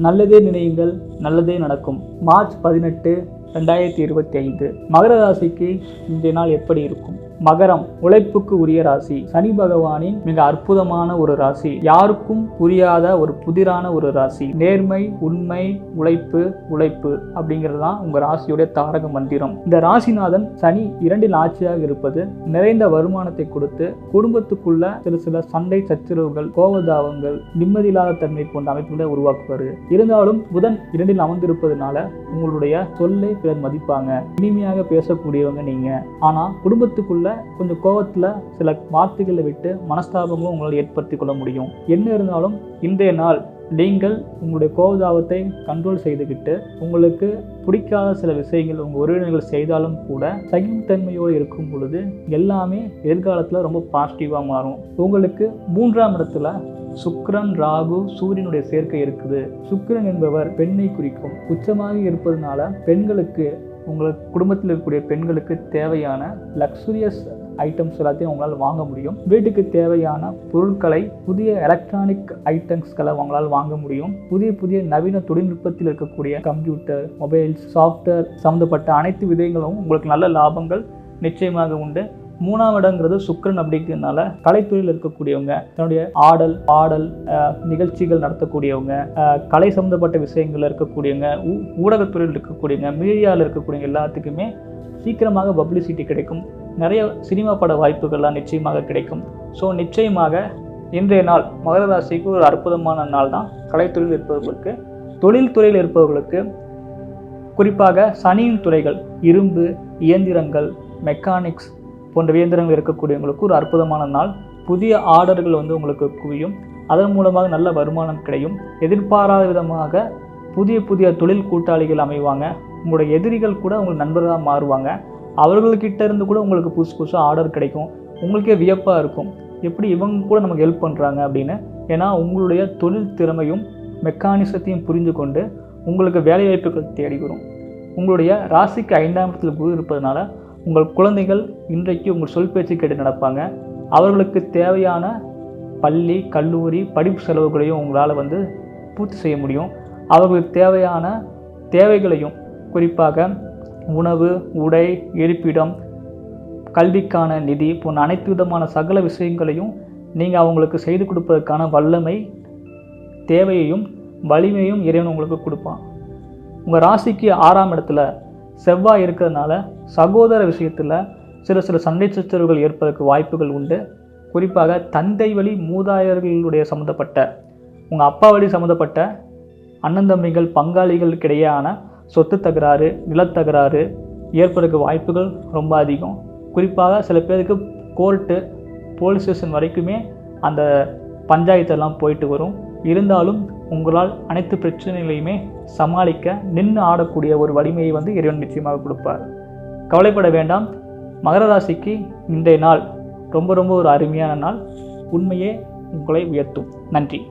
நல்லதே நினையுங்கள் நல்லதே நடக்கும். மார்ச் பதினெட்டு ரெண்டாயிரத்தி இருபத்தி ஐந்து. மகர ராசிக்கு இந்த நாள் எப்படி இருக்கும்? மகரம் உழைப்புக்கு உரிய ராசி. சனி பகவானின் மிக அற்புதமான ஒரு ராசி. யாருக்கும் புரியாத ஒரு புதிரான ஒரு ராசி. நேர்மை உண்மை உழைப்பு உழைப்பு அப்படிங்கிறது தான் உங்க ராசியுடைய தாரக மந்திரம். இந்த ராசிநாதன் சனி இரண்டில் ஆட்சியாக இருப்பது நிறைந்த வருமானத்தை கொடுத்து குடும்பத்துக்குள்ள சில சில சண்டை சச்சரவுகள் கோபதாபங்கள் நிம்மதியில்லாத தன்மை போன்ற அமைப்புகளை உருவாக்குவார். இருந்தாலும் புதன் இரண்டில் அமர்ந்திருப்பதனால உங்களுடைய சொல்லை பிறர் மதிப்பாங்க. இனிமையாக பேசக்கூடியவங்க நீங்க. ஆனா குடும்பத்துக்குள்ள கொஞ்சம் கோபத்தில் சில வார்த்தைகளை விட்டு மனஸ்தாபங்களும் உங்களால் ஏற்படுத்திக் கொள்ள முடியும். என்ன இருந்தாலும் இன்றைய நாள் நீங்கள் உங்களுடைய கோபதாபத்தை கண்ட்ரோல் செய்துக்கிட்டு உங்களுக்கு பிடிக்காத சில விஷயங்கள் உங்கள் உறவினர்கள் செய்தாலும் கூட சகிப்புத்தன்மையோடு இருக்கும் பொழுது எல்லாமே எதிர்காலத்தில் ரொம்ப பாசிட்டிவாக மாறும். உங்களுக்கு மூன்றாம் இடத்துல சுக்ரன் ராகு சூரியனுடைய சேர்க்கை இருக்குது. சுக்ரன் என்பவர் பெண்ணை குறிக்கும். உச்சமாக இருப்பதனால பெண்களுக்கு உங்களுக்கு குடும்பத்தில் இருக்கக்கூடிய பெண்களுக்கு தேவையான லக்ஸுரியஸ் ஐட்டம்ஸ் எல்லாத்தையும் உங்களால் வாங்க முடியும். வீட்டுக்கு தேவையான பொருட்களை புதிய எலக்ட்ரானிக் ஐட்டம்ஸ்களை உங்களால் வாங்க முடியும். புதிய புதிய நவீன தொழில்நுட்பத்தில் இருக்கக்கூடிய கம்ப்யூட்டர் மொபைல்ஸ் சாஃப்ட்வேர் சம்மந்தப்பட்ட அனைத்து விதங்களும் உங்களுக்கு நல்ல லாபங்கள் நிச்சயமாக உண்டு. மூணாம் இடங்கிறது சுக்கிரன் அப்படிங்கிறதுனால கலைத்துறையில் இருக்கக்கூடியவங்க தன்னுடைய ஆடல் பாடல் நிகழ்ச்சிகள் நடத்தக்கூடியவங்க கலை சம்மந்தப்பட்ட விஷயங்களில் இருக்கக்கூடியவங்க ஊடகத்துறையில் இருக்கக்கூடியவங்க மீடியாவில் இருக்கக்கூடியவங்க எல்லாத்துக்குமே சீக்கிரமாக பப்ளிசிட்டி கிடைக்கும். நிறைய சினிமா பட வாய்ப்புகள்லாம் நிச்சயமாக கிடைக்கும். ஸோ நிச்சயமாக இன்றைய நாள் மகர ராசிக்கு ஒரு அற்புதமான நாள் தான். கலைத்துறையில் இருப்பவர்களுக்கு தொழில் துறையில் இருப்பவர்களுக்கு குறிப்பாக சனியின் துறைகள் இரும்பு இயந்திரங்கள் மெக்கானிக்ஸ் போன்ற இயந்திரங்கள் இருக்கக்கூடியவங்களுக்கு ஒரு அற்புதமான நாள். புதிய ஆர்டர்கள் வந்து உங்களுக்கு குவியும். அதன் மூலமாக நல்ல வருமானம் கிடையும். எதிர்பாராத விதமாக புதிய புதிய தொழில் கூட்டாளிகள் அமைவாங்க. உங்களுடைய எதிரிகள் கூட உங்களுக்கு நண்பர்களாக மாறுவாங்க. அவர்கள்கிட்ட இருந்து கூட உங்களுக்கு புதுசு புதுசாக ஆர்டர் கிடைக்கும். உங்களுக்கே வியப்பாக இருக்கும். எப்படி இவங்க கூட நமக்கு ஹெல்ப் பண்ணுறாங்க அப்படின்னு. ஏன்னா உங்களுடைய தொழில் திறமையும் மெக்கானிசத்தையும் புரிந்து கொண்டு உங்களுக்கு வேலைவாய்ப்புகள் தேடி வரும் உங்களுடைய ராசிக்கு ஐந்தாம் இடத்தில் குரு இருப்பதனால உங்கள் குழந்தைகள் இன்றைக்கு உங்கள் சொல் பேச்சு கேட்டு நடப்பாங்க. அவர்களுக்கு தேவையான பள்ளி கல்லூரி படிப்பு செலவுகளையும் உங்களால் வந்து பூர்த்தி செய்ய முடியும். அவர்களுக்கு தேவையான தேவைகளையும் குறிப்பாக உணவு உடை இருப்பிடம் கல்விக்கான நிதி போன்ற அனைத்து விதமான சகல விஷயங்களையும் நீங்கள் அவங்களுக்கு செய்து கொடுப்பதற்கான வல்லமை தேவையையும் வலிமையும் இறைவன் உங்களுக்கு கொடுப்பான். உங்கள் ராசிக்கு ஆறாம் இடத்துல செவ்வாய் இருக்கிறதுனால சகோதர விஷயத்தில் சில சில சண்டை சச்சரவுகள் ஏற்பதற்கு வாய்ப்புகள் உண்டு. குறிப்பாக தந்தை வழி மூதாயர்களுடைய சம்மந்தப்பட்ட உங்கள் அப்பா வழி சம்மந்தப்பட்ட அண்ணன் தம்பிகள் பங்காளிகளுக்கிடையான சொத்து தகராறு நிலத்தகராறு ஏற்படுறதுக்கு வாய்ப்புகள் ரொம்ப அதிகம். குறிப்பாக சில பேருக்கு கோர்ட்டு போலீஸ் ஸ்டேஷன் வரைக்குமே அந்த பஞ்சாயத்தெல்லாம் போயிட்டு வரும். இருந்தாலும் உங்களால் அனைத்து பிரச்சனைகளையுமே சமாளிக்க நின்று ஆடக்கூடிய ஒரு வலிமையை வந்து இறைவன் நிச்சயமாக கொடுப்பார். கவலைப்பட வேண்டாம். மகர ராசிக்கு இன்றைய நாள் ரொம்ப ரொம்ப ஒரு அருமையான நாள். உண்மையே உங்களை உயர்த்தும். நன்றி.